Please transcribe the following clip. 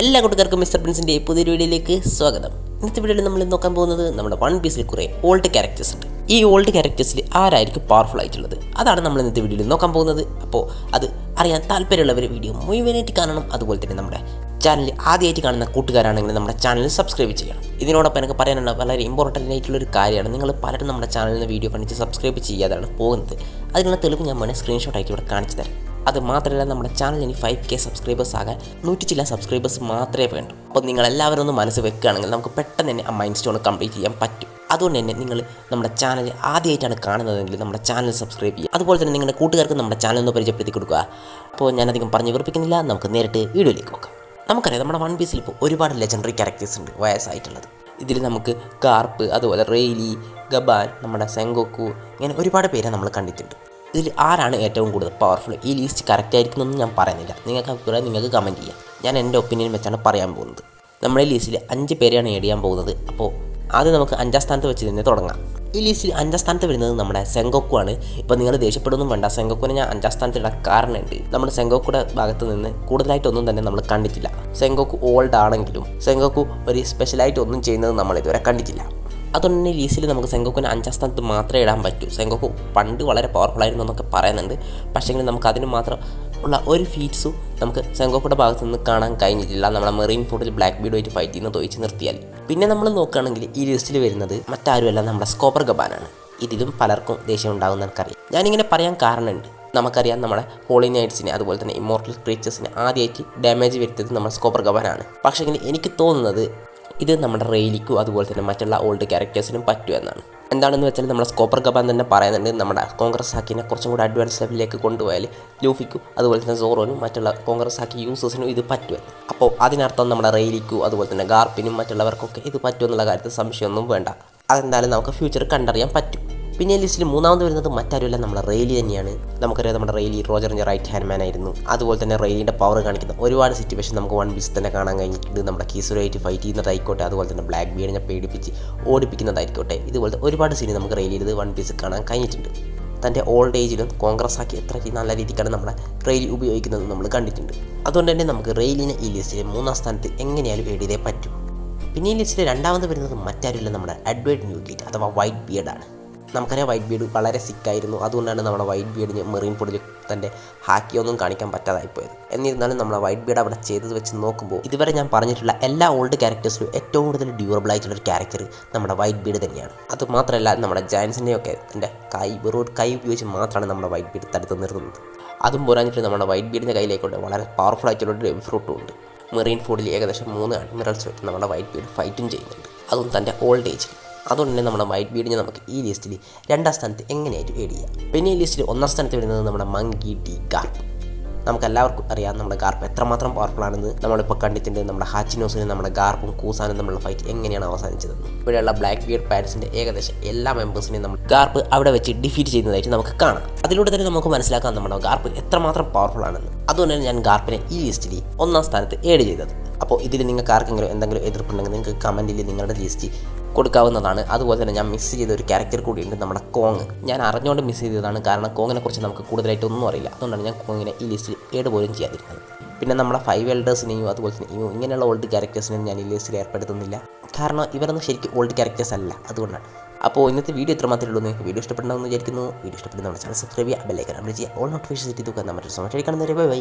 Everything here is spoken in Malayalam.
എല്ലാ കൂട്ടുകാർക്കും മിസ്റ്റർ പ്രിൻസിന്റെ പുതിയൊരു വീഡിയോയിലേക്ക് സ്വാഗതം. ഇന്നത്തെ വീഡിയോയിൽ നമ്മൾ നോക്കാൻ പോകുന്നത് നമ്മുടെ വൺ പീസിൽ കുറേ ഓൾഡ് ക്യാരക്ടേഴ്സ് ഉണ്ട്. ഈ ഓൾഡ് ക്യാരക്ടേഴ്സിൽ ആരായിരിക്കും പവർഫുൾ ആയിട്ടുള്ളത്? അതാണ് നമ്മൾ ഇന്നത്തെ വീഡിയോയിൽ നോക്കാൻ പോകുന്നത്. അപ്പോൾ അത് അറിയാൻ താല്പര്യമുള്ളവർ വീഡിയോ മുഴുവനായിട്ട് കാണണം. അതുപോലെ തന്നെ നമ്മുടെ ചാനൽ ആദ്യമായിട്ട് കാണുന്ന കൂട്ടുകാരാണെങ്കിൽ നമ്മുടെ ചാനൽ സബ്സ്ക്രൈബ് ചെയ്യണം. ഇതിനോടൊപ്പം എനിക്ക് പറയാനുള്ള വളരെ ഇമ്പോർട്ടന്റ് ആയിട്ടുള്ള ഒരു കാര്യമാണ്. നിങ്ങൾ പലരും നമ്മുടെ ചാനലിൽ നിന്ന് വീഡിയോ കാണിച്ച് സബ്സ്ക്രൈബ് ചെയ്യാതാണ് പോകുന്നത്. അതിനുള്ള തെളിവ് ഞാൻ വേണേൽ സ്ക്രീൻഷോട്ട് ആയിട്ട് ഇവിടെ കാണിച്ചു തരാം. അത് മാത്രമല്ല നമ്മുടെ ചാനൽ ഇനി ഫൈവ് കെ സബ്സ്ക്രൈബേഴ്സ് ആകാൻ നൂറ്റി ചില സബ്സ്ക്രൈബേഴ്സ് മാത്രമേ വേണ്ടൂ. അപ്പോൾ നിങ്ങൾ എല്ലാവരും ഒന്ന് മനസ്സ് വെക്കുകയാണെങ്കിൽ നമുക്ക് പെട്ടെന്ന് തന്നെ ആ മൈൻഡ് സ്റ്റോൺ കംപ്ലീറ്റ് ചെയ്യാൻ പറ്റും. അതുകൊണ്ട് തന്നെ നിങ്ങൾ നമ്മുടെ ചാനൽ ആദ്യമായിട്ടാണ് കാണുന്നതെങ്കിൽ നമ്മുടെ ചാനൽ സബ്സ്ക്രൈബ് ചെയ്യുക. അതുപോലെ തന്നെ നിങ്ങളുടെ കൂട്ടുകാർക്ക് നമ്മുടെ ചാനൽ ഒന്ന് പരിചയപ്പെടുത്തി കൊടുക്കുക. അപ്പോൾ ഞാനധികം പറഞ്ഞു വിറപ്പിക്കുന്നില്ല. നമുക്ക് നേരിട്ട് വീഡിയോയിലേക്ക് നോക്കാം നമുക്കറിയാം നമ്മുടെ വൺ പീസിൽ ഇപ്പോൾ ഒരുപാട് ലെജൻഡറി ക്യാരക്ടേഴ്സ് ഉണ്ട് വയസ്സായിട്ടുള്ളത്. ഇതിൽ നമുക്ക് കാർപ്പ് അതുപോലെ റെയിലി ഗബാൻ നമ്മുടെ സെങ്കോക്കു ഇങ്ങനെ ഒരുപാട് പേരെ നമ്മൾ കണ്ടിട്ടുണ്ട്. ഇതിൽ ആരാണ് ഏറ്റവും കൂടുതൽ പവർഫുൾ ഈ ലിസ്റ്റ് കറക്റ്റ് ആയിരിക്കുമെന്ന് ഞാൻ പറയുന്നില്ല. നിങ്ങൾക്ക് അഭിപ്രായം നിങ്ങൾക്ക് കമന്റ് ചെയ്യാം. ഞാൻ എന്റെ ഒപ്പീനിയൻ വെച്ചാണ് പറയാൻ പോകുന്നത്. നമ്മുടെ ലിസ്റ്റിൽ അഞ്ച് പേരെയാണ് ഏഡ് ചെയ്യാൻ പോകുന്നത്. അപ്പോൾ ആദ്യം നമുക്ക് അഞ്ചാം സ്ഥാനത്ത് വെച്ച് തന്നെ തുടങ്ങാം. ഈ ലിസ്റ്റിൽ അഞ്ചാം സ്ഥാനത്ത് വരുന്നത് നമ്മുടെ സെങ്കോക്കു ആണ്. ഇപ്പോൾ നിങ്ങൾ ദേഷ്യപ്പെടുന്നു വേണ്ട. സെങ്കോക്കുവിനെ ഞാൻ അഞ്ചാം സ്ഥാനത്ത് ഇടാൻ കാരണമുണ്ട്. നമ്മുടെ സെങ്കോക്കുടെ ഭാഗത്ത് നിന്ന് കൂടുതലായിട്ടൊന്നും തന്നെ നമ്മൾ കണ്ടിട്ടില്ല. സെങ്കോക്കു ഓൾഡ് ആണെങ്കിലും സെങ്കോക്കു ഒരു സ്പെഷ്യലായിട്ട് ഒന്നും ചെയ്യുന്നത് നമ്മൾ ഇതുവരെ കണ്ടിട്ടില്ല. അതുകൊണ്ട് തന്നെ ലീസിൽ നമുക്ക് സെങ്കോക്കിന് അഞ്ചാം സ്ഥാനത്ത് മാത്രമേ ഇടാൻ പറ്റൂ. സെങ്കോക്കു പണ്ട് വളരെ പവർഫുൾ ആയിരുന്നു എന്നൊക്കെ പറയുന്നുണ്ട്. പക്ഷേങ്കിൽ നമുക്ക് അതിന് മാത്രം ഉള്ള ഒരു ഫീറ്റ്സും നമുക്ക് സെങ്കോക്കുടെ ഭാഗത്ത് നിന്ന് കാണാൻ കഴിഞ്ഞിട്ടില്ല. നമ്മളെ മെറീൻ ഫോർട്ടിൽ ബ്ലാക്ക് ബീഡുമായിട്ട് ഫൈറ്റ് ചെയ്യുന്ന തോയിച്ച് നിർത്തിയാൽ. പിന്നെ നമ്മൾ നോക്കുകയാണെങ്കിൽ ഈ ലിസ്റ്റിൽ വരുന്നത് മറ്റാരുമല്ല നമ്മുടെ സ്കോപ്പർ ഗബാനാണ്. ഇതിലും പലർക്കും ദേഷ്യം ഉണ്ടാകുന്ന എനിക്കറിയാം ഞാനിങ്ങനെ പറയാൻ കാരണമുണ്ട്. നമുക്കറിയാം നമ്മുടെ ഹോളി നൈറ്റ്സിനെ അതുപോലെ തന്നെ ഇമോർട്ടൽ ക്രീച്ചേഴ്സിനെ ആദ്യമായിട്ട് ഡാമേജ് വരുത്തിയത് നമ്മുടെ സ്കോപ്പർ ഗബാനാണ്. പക്ഷേ എനിക്ക് തോന്നുന്നത് ഇത് നമ്മുടെ റെയിലിക്കും അതുപോലെ തന്നെ മറ്റുള്ള ഓൾഡ് ക്യാരക്ടേഴ്സിനും പറ്റുമെന്നാണ് എന്താണെന്ന് വെച്ചാൽ നമ്മുടെ സ്കോപ്പർ കബാൻ തന്നെ പറയുന്നുണ്ട് നമ്മുടെ കോൺഗ്രസ് ഹാക്കിനെ കുറച്ചും കൂടി അഡ്വാൻസ് ലെവലിലേക്ക് കൊണ്ടുപോയാൽ ലൂഫിക്കും അതുപോലെ തന്നെ സോറോനും മറ്റുള്ള കോൺഗ്രസ് ഹാക്കി യൂസേഴ്സിനും ഇത് പറ്റുമെന്ന് അപ്പോൾ അതിനർത്ഥം നമ്മുടെ റെയിലിക്കും അതുപോലെ തന്നെ ഗാർപ്പിനും മറ്റുള്ളവർക്കൊക്കെ ഇത് പറ്റുമെന്നുള്ള കാര്യത്തിൽ സംശയമൊന്നും വേണ്ട. അതെന്തായാലും നമുക്ക് ഫ്യൂച്ചർ കണ്ടറിയാൻ പറ്റും. പിന്നെ ലിസ്റ്റിൽ മൂന്നാമത് വരുന്നത് മറ്റാരുമല്ല നമ്മുടെ റെയിലി തന്നെയാണ്. നമുക്കറിയാം നമ്മുടെ റെയിലി റോജറിന്റെ റൈറ്റ് ഹാൻഡ് മാൻ ആയിരുന്നു. അതുപോലെ തന്നെ റെയിലിന്റെ പവർ കാണിക്കുന്ന ഒരുപാട് സിറ്റുവേഷൻ നമുക്ക് വൺ പീസ് തന്നെ കാണാൻ കഴിഞ്ഞിട്ടുണ്ട്. നമ്മുടെ കീസുരായിട്ട് ഫൈറ്റ് ചെയ്യുന്നതായിക്കോട്ടെ അതുപോലെ തന്നെ ബ്ലാക്ക് ബീഡിനെ പേടിപ്പിച്ച് ഓടിപ്പിക്കുന്നതായിക്കോട്ടെ ഇതുപോലത്തെ ഒരുപാട് സീൻ നമുക്ക് റെയിലിൽ വൺ പീസ് കാണാൻ കഴിഞ്ഞിട്ടുണ്ട്. തന്റെ ഓൾഡ് ഏജിലും കോൺഗ്രസ് ആക്കി എത്ര നല്ല രീതിക്കാണ് നമ്മളെ റെയിൽ ഉപയോഗിക്കുന്നത് നമ്മൾ കണ്ടിട്ടുണ്ട്. അതുകൊണ്ട് തന്നെ നമുക്ക് റെയിലിനെ ഈ ലിസ്റ്റിലെ മൂന്നാം സ്ഥാനത്ത് എങ്ങനെയാലും എഴുതിയേ പറ്റൂ. പിന്നെ ഈ ലിസ്റ്റിൽ രണ്ടാമത് വരുന്നത് മറ്റാരുമില്ല നമ്മുടെ അഡ്വേർഡ് ന്യൂ അഥവാ വൈറ്റ് ബിയർഡാണ് നമുക്കറിയാം വൈറ്റ് ബീഡ് വളരെ സിക്കായിരുന്നു അതുകൊണ്ടാണ് നമ്മുടെ വൈറ്റ് ബീഡിന് മെറീൻ ഫുഡിൽ തന്റെ ഹാക്കിയൊന്നും കാണിക്കാൻ പറ്റാതായിപ്പോയത്. എന്നിരുന്നാലും നമ്മളെ വൈറ്റ് ബീഡ് അവിടെ ചെയ്തത് വെച്ച് നോക്കുമ്പോൾ ഇതുവരെ ഞാൻ പറഞ്ഞിട്ടുള്ള എല്ലാ ഓൾഡ് ക്യാരക്ടേഴ്സിലും ഏറ്റവും കൂടുതൽ ഡ്യൂറബിൾ ആയിട്ടുള്ള ഒരു ക്യാരക്ടർ നമ്മുടെ വൈറ്റ് ബീഡ് തന്നെയാണ്. അത് മാത്രമല്ല നമ്മുടെ ജയൻസിന്റെയൊക്കെ തന്റെ കൈ വെറും കൈ ഉപയോഗിച്ച് മാത്രമാണ് നമ്മുടെ വൈറ്റ് ബീഡ് തടുത്ത് നിർത്തുന്നത്. അതും പോരാഞ്ഞിട്ട് നമ്മുടെ വൈറ്റ് ബീഡിന്റെ കയ്യിലേക്കൊണ്ട് വളരെ പവർഫുൾ ആയിട്ടുള്ള ഒരു ഫ്രൂട്ടും ഉണ്ട്. മെറീൻ ഫുഡിൽ ഏകദേശം മൂന്ന് അഡ്മിറൽസ് വെച്ച് നമ്മുടെ വൈറ്റ് ബീഡ് ഫൈറ്റും ചെയ്യുന്നുണ്ട്. അതും തന്റെ ഓൾഡ് ഏജിൽ അതുകൊണ്ട് തന്നെ നമ്മുടെ വൈറ്റ് ബീഡിനെ നമുക്ക് ഈ ലിസ്റ്റിൽ രണ്ടാം സ്ഥാനത്ത് എങ്ങനെയായിട്ട് ഏഡ് ചെയ്യാം? പിന്നെ ഈ ലിസ്റ്റിൽ ഒന്നാം സ്ഥാനത്ത് വരുന്നത് നമ്മുടെ മങ്കി ഡി ഗാർപ്പ്. നമുക്കെല്ലാവർക്കും അറിയാം നമ്മുടെ ഗാർപ്പ് എത്രമാത്രം പവർഫുൾ ആണെന്ന്. നമ്മളിപ്പോൾ കണ്ടിട്ടുണ്ട് നമ്മുടെ ഹാച്ചിനോസിന് നമ്മുടെ ഗാർപ്പും കൂസാനും തമ്മിലുള്ള ഫൈറ്റ് എങ്ങനെയാണ് അവസാനിച്ചത്. ഇവിടെയുള്ള ബ്ലാക്ക് ബിയർഡ് പാരൻസിന്റെ ഏകദേശം എല്ലാ മെമ്പേഴ്സിനെയും നമ്മൾ ഗാർപ്പ് അവിടെ വെച്ച് ഡിഫീറ്റ് ചെയ്യുന്നതായിട്ട് നമുക്ക് കാണാം. അതിലൂടെ തന്നെ നമുക്ക് മനസ്സിലാക്കാം നമ്മുടെ ഗാർപ്പ് എത്രമാത്രം പവർഫുൾ ആണെന്ന്. അതുകൊണ്ട് തന്നെ ഞാൻ ഗാർപ്പിനെ ഈ ലിസ്റ്റിൽ ഒന്നാം സ്ഥാനത്ത് ഏഡ് ചെയ്തത്. അപ്പോൾ ഇതിൽ നിങ്ങൾക്ക് ആർക്കെങ്കിലും എന്തെങ്കിലും എതിർപ്പുണ്ടെങ്കിൽ നിങ്ങൾക്ക് കമന്റിൽ നിങ്ങളുടെ ലിസ്റ്റ് കൊടുക്കാവുന്നതാണ്. അതുപോലെ തന്നെ ഞാൻ മിസ് ചെയ്ത ഒരു ക്യാരക്ടർ കൂടിയുണ്ട് നമ്മുടെ കോങ്. ഞാൻ അറിഞ്ഞുകൊണ്ട് മിസ് ചെയ്തതാണ് കാരണം കോങ്ങിനെ കുറിച്ച് നമുക്ക് കൂടുതലായിട്ടൊന്നും അറിയില്ല. അതുകൊണ്ടാണ് ഞാൻ കോങ്ങിനെ ഈ ലിസ്റ്റിൽ ഏട് പോലും ചെയ്യാതിരുന്നത്. പിന്നെ നമ്മുടെ ഫൈവ് എൽഡേഴ്സിനെയും അതുപോലെ തന്നെ ഇങ്ങനെയുള്ള ഓൾഡ് ക്യാരക്ടേഴ്സിനെയും ഞാൻ ഈ ലിസ്റ്റിൽ ഏർപ്പെടുത്തുന്നില്ല. കാരണം ഇവരൊന്നും ശരിക്കും ഓൾഡ് ക്യാരക്ടേഴ്സ് അല്ല. അതുകൊണ്ടാണ്. അപ്പോൾ ഇന്നത്തെ വീഡിയോ ഇത്ര മാത്രമേ ഉള്ളൂ വീഡിയോ ഇഷ്ടപ്പെടണമെന്ന് വിചാരിക്കുന്നു. വീഡിയോ ഇഷ്ടപ്പെടുന്ന നമ്മുടെ ചാനൽ സബ്സ്ക്രൈബ് ചെയ്യുക ബെല്ലൈക്കൻ ചെയ്യുക ഓൾ നോട്ടിഫിക്കേഷൻ ചെയ്തു നമ്മുടെ സമയത്ത് കാണുന്നവരെ ബൈ ബൈ